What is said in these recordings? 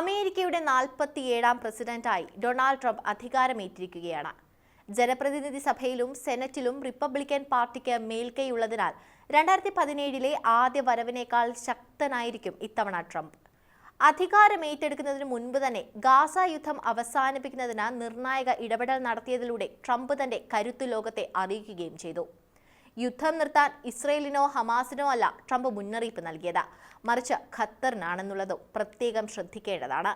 അമേരിക്കയുടെ നാൽപ്പത്തിയേഴാം പ്രസിഡന്റായി Donald Trump അധികാരമേറ്റിരിക്കുകയാണ്. ജനപ്രതിനിധി സഭയിലും സെനറ്റിലും റിപ്പബ്ലിക്കൻ പാർട്ടിക്ക് മേൽക്കൈയുള്ളതിനാൽ രണ്ടായിരത്തി പതിനേഴിലെ ആദ്യ വരവിനേക്കാൾ ശക്തനായിരിക്കും ഇത്തവണ ട്രംപ്. അധികാരമേറ്റെടുക്കുന്നതിന് മുൻപ് തന്നെ ഗാസ യുദ്ധം അവസാനിപ്പിക്കുന്നതിന് നിർണായക ഇടപെടൽ നടത്തിയതിലൂടെ ട്രംപ് തന്റെ കരുത്തു ലോകത്തെ അറിയിക്കുകയും ചെയ്തു. യുദ്ധം നിർത്താൻ ഇസ്രയേലിനോ ഹമാസിനോ അല്ല ട്രംപ് മുന്നറിയിപ്പ് നൽകിയത്. മറിച്ച് ഖത്തറിനാണെന്നുള്ളതും പ്രത്യേകം ശ്രദ്ധിക്കേണ്ടതാണ്.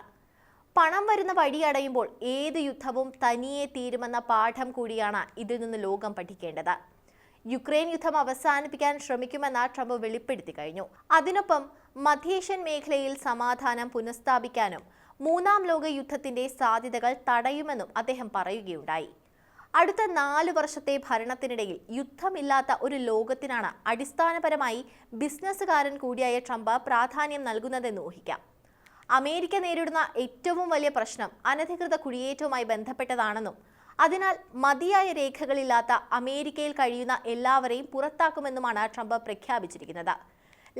പണം വരുന്ന വഴി അടയുമ്പോൾ ഏത് യുദ്ധവും തനിയെ തീരുമെന്ന പാഠം കൂടിയാണ് ഇതിൽ നിന്ന് ലോകം പഠിക്കേണ്ടത്. യുക്രൈൻ യുദ്ധം അവസാനിപ്പിക്കാൻ ശ്രമിക്കുമെന്ന് ട്രംപ് വെളിപ്പെടുത്തി കഴിഞ്ഞു. അതിനൊപ്പം മധ്യേഷ്യൻ മേഖലയിൽ സമാധാനം പുനഃസ്ഥാപിക്കാനും മൂന്നാം ലോക യുദ്ധത്തിന്റെ സാധ്യതകൾ തടയുമെന്നും അദ്ദേഹം പറയുകയുണ്ടായി. അടുത്ത നാല് വർഷത്തെ ഭരണത്തിനിടയിൽ യുദ്ധമില്ലാത്ത ഒരു ലോകത്തിനാണ് അടിസ്ഥാനപരമായി ബിസിനസ്സുകാരൻ കൂടിയായ ട്രംപ് പ്രാധാന്യം നൽകുന്നതെന്ന് ഊഹിക്കാം. അമേരിക്ക നേരിടുന്ന ഏറ്റവും വലിയ പ്രശ്നം അനധികൃത കുടിയേറ്റവുമായി ബന്ധപ്പെട്ടതാണെന്നും അതിനാൽ മതിയായ രേഖകളില്ലാത്ത അമേരിക്കയിൽ കഴിയുന്ന എല്ലാവരെയും പുറത്താക്കുമെന്നുമാണ് ട്രംപ് പ്രഖ്യാപിച്ചിരിക്കുന്നത്.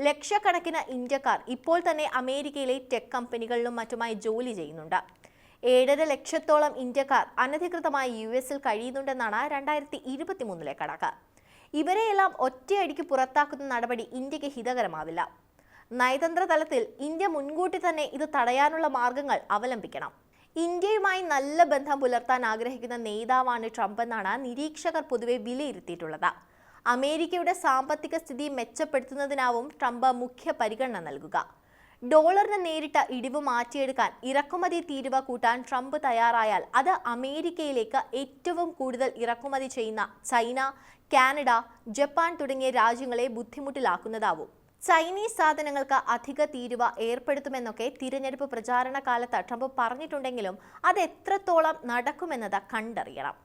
ലക്ഷക്കണക്കിന് ഇന്ത്യക്കാർ ഇപ്പോൾ തന്നെ അമേരിക്കയിലെ ടെക് കമ്പനികളിലും മറ്റുമായി ജോലി ചെയ്യുന്നുണ്ട്. ഏഴര ലക്ഷത്തോളം ഇന്ത്യക്കാർ അനധികൃതമായി യു എസിൽ കഴിയുന്നുണ്ടെന്നാണ് രണ്ടായിരത്തി ഇരുപത്തിമൂന്നിലെ കണക്ക്. ഇവരെയെല്ലാം ഒറ്റയടിക്ക് പുറത്താക്കുന്ന നടപടി ഇന്ത്യയ്ക്ക് ഹിതകരമാവില്ല. നയതന്ത്ര തലത്തിൽ ഇന്ത്യ മുൻകൂട്ടി തന്നെ ഇത് തടയാനുള്ള മാർഗങ്ങൾ അവലംബിക്കണം. ഇന്ത്യയുമായി നല്ല ബന്ധം പുലർത്താൻ ആഗ്രഹിക്കുന്ന നേതാവാണ് ട്രംപ് എന്നാണ് നിരീക്ഷകർ പൊതുവെ വിലയിരുത്തിയിട്ടുള്ളത്. അമേരിക്കയുടെ സാമ്പത്തിക സ്ഥിതി മെച്ചപ്പെടുത്തുന്നതിനാവും ട്രംപ് മുഖ്യ പരിഗണന നൽകുക. ഡോളറിന് നേരിട്ട ഇടിവ് മാറ്റിയെടുക്കാൻ ഇറക്കുമതി തീരുവ കൂട്ടാൻ ട്രംപ് തയ്യാറായാൽ അത് അമേരിക്കയിലേക്ക് ഏറ്റവും കൂടുതൽ ഇറക്കുമതി ചെയ്യുന്ന ചൈന കാനഡ ജപ്പാൻ തുടങ്ങിയ രാജ്യങ്ങളെ ബുദ്ധിമുട്ടിലാക്കുന്നതാവും. ചൈനീസ് സാധനങ്ങൾക്ക് അധിക തീരുവ ഏർപ്പെടുത്തുമെന്നൊക്കെ തിരഞ്ഞെടുപ്പ് പ്രചാരണ കാലത്ത് ട്രംപ് പറഞ്ഞിട്ടുണ്ടെങ്കിലും അത് എത്രത്തോളം നടക്കുമെന്നത് കണ്ടറിയണം.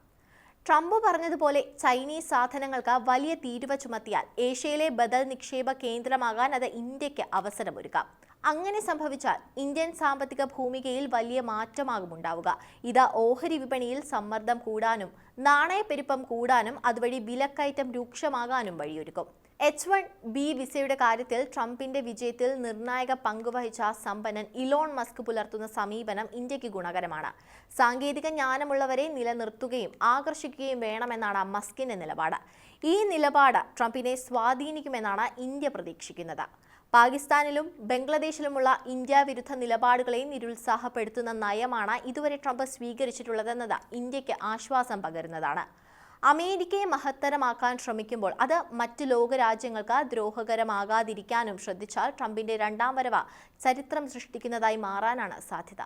ട്രംപ് പറഞ്ഞതുപോലെ ചൈനീസ് സാധനങ്ങൾക്ക് വലിയ തീരുവ ചുമത്തിയാൽ ഏഷ്യയിലെ ബദൽ നിക്ഷേപ കേന്ദ്രമാകാൻ അത് ഇന്ത്യയ്ക്ക് അവസരമൊരുക്കാം. അങ്ങനെ സംഭവിച്ചാൽ ഇന്ത്യൻ സാമ്പത്തിക ഭൂമികയിൽ വലിയ മാറ്റമാകും ഉണ്ടാവുക ഇത് ഓഹരി വിപണിയിൽ സമ്മർദ്ദം കൂടാനും നാണയപ്പെരുപ്പം കൂടാനും അതുവഴി വിലക്കയറ്റം രൂക്ഷമാകാനും വഴിയൊരുക്കും. എച്ച് വൺ ബി വിസയുടെ കാര്യത്തിൽ ട്രംപിന്റെ വിജയത്തിൽ നിർണായക പങ്കുവഹിച്ച സമ്പന്നൻ ഇലോൺ മസ്ക് പുലർത്തുന്ന സമീപനം ഇന്ത്യയ്ക്ക് ഗുണകരമാണ്. സാങ്കേതിക ജ്ഞാനമുള്ളവരെ നിലനിർത്തുകയും ആകർഷിക്കുകയും വേണമെന്നാണ് മസ്കിന്റെ നിലപാട്. ഈ നിലപാട് ട്രംപിനെ സ്വാധീനിക്കുമെന്നാണ് ഇന്ത്യ പ്രതീക്ഷിക്കുന്നത്. പാകിസ്ഥാനിലും ബംഗ്ലാദേശിലുമുള്ള ഇന്ത്യ വിരുദ്ധ നിലപാടുകളെ നിരുത്സാഹപ്പെടുത്തുന്ന നയമാണ് ഇതുവരെ ട്രംപ് സ്വീകരിച്ചിട്ടുള്ളതെന്നത് ഇന്ത്യയ്ക്ക് ആശ്വാസം പകരുന്നതാണ്. അമേരിക്കയെ മഹത്തരമാക്കാൻ ശ്രമിക്കുമ്പോൾ അത് മറ്റ് ലോകരാജ്യങ്ങൾക്ക് ദ്രോഹകരമാകാതിരിക്കാനും ശ്രദ്ധിച്ചാൽ ട്രംപിന്റെ രണ്ടാം വരവ ചരിത്രം സൃഷ്ടിക്കുന്നതായി മാറാനാണ് സാധ്യത.